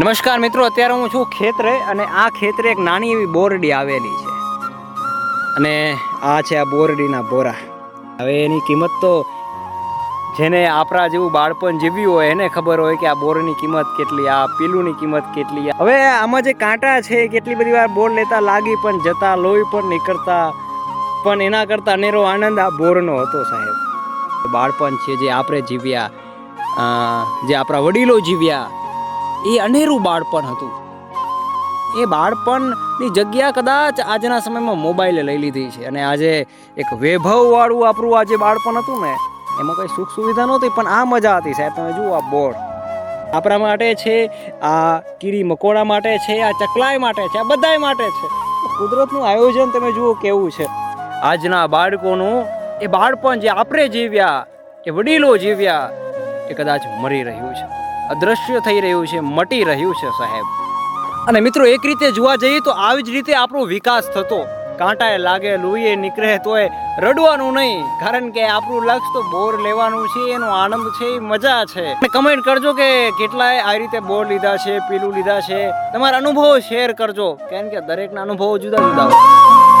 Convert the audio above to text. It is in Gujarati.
નમસ્કાર મિત્રો, અત્યારે હું છું ખેતરે અને આ ખેતરે એક નાની એવી બોરડી આવેલી છે. અને આ છે આ બોરડીના બોરા. હવે એની કિંમત તો જેને આપણા જેવું બાળપણ જીવ્યું હોય એને ખબર હોય કે આ બોરની કિંમત કેટલી, આ પીલુંની કિંમત કેટલી. હવે આમાં જે કાંટા છે કેટલી બધી વાર બોર લેતા લાગી પણ જતા લોહી પણ નીકળતા, પણ એના કરતાં અનેરો આનંદ આ બોરનો હતો સાહેબ. બાળપણ છે જે આપણે જીવ્યા જે આપણા વડીલો જીવ્યા એ અનેરું બાળપણ હતું. એ બાળપણની જગ્યા કદાચ આજના સમયમાં મોબાઈલે લઈ લીધી છે અને આજે એક વૈભવવાળું આપણું આ જે બાળપણ હતું ને, એમાં કંઈ સુખ સુવિધા નહોતી, પણ આ મજા હતી સાહેબ, તમે જુઓ આ બોર્ડ. આપણા માટે છે, આ કીડી મકોડા માટે છે, આ ચકલાઈ માટે છે, આ બધાય માટે છે. કુદરતનું આયોજન તમે જુઓ કેવું છે. આજના બાળકોનું એ બાળપણ જે આપણે જીવ્યા, એ વડીલો જીવ્યા, એ કદાચ મરી રહ્યું છે. અદ્રશ્ય થઈ રહ્યું છે, મટી રહ્યું છે સાહેબ. અને મિત્રો, એક રીતે જોવા જઈએ તો આવી જ રીતે આપણો વિકાસ થતો. કાંટાએ લાગે, લોહીએ નીકળે તોય રડવાનું નહીં. કારણ કે આપણું લક્ષ્ય તો બોર લેવાનું છે, એનો આનંદ છે, એ મજા છે. અને કમેન્ટ કરજો કે કેટલાય આ રીતે બોર લીધા છે, પીલું લીધા છે. તમારા અનુભવો શેર કરજો. કારણ કે દરેકના અનુભવો જુદા જુદા હોય.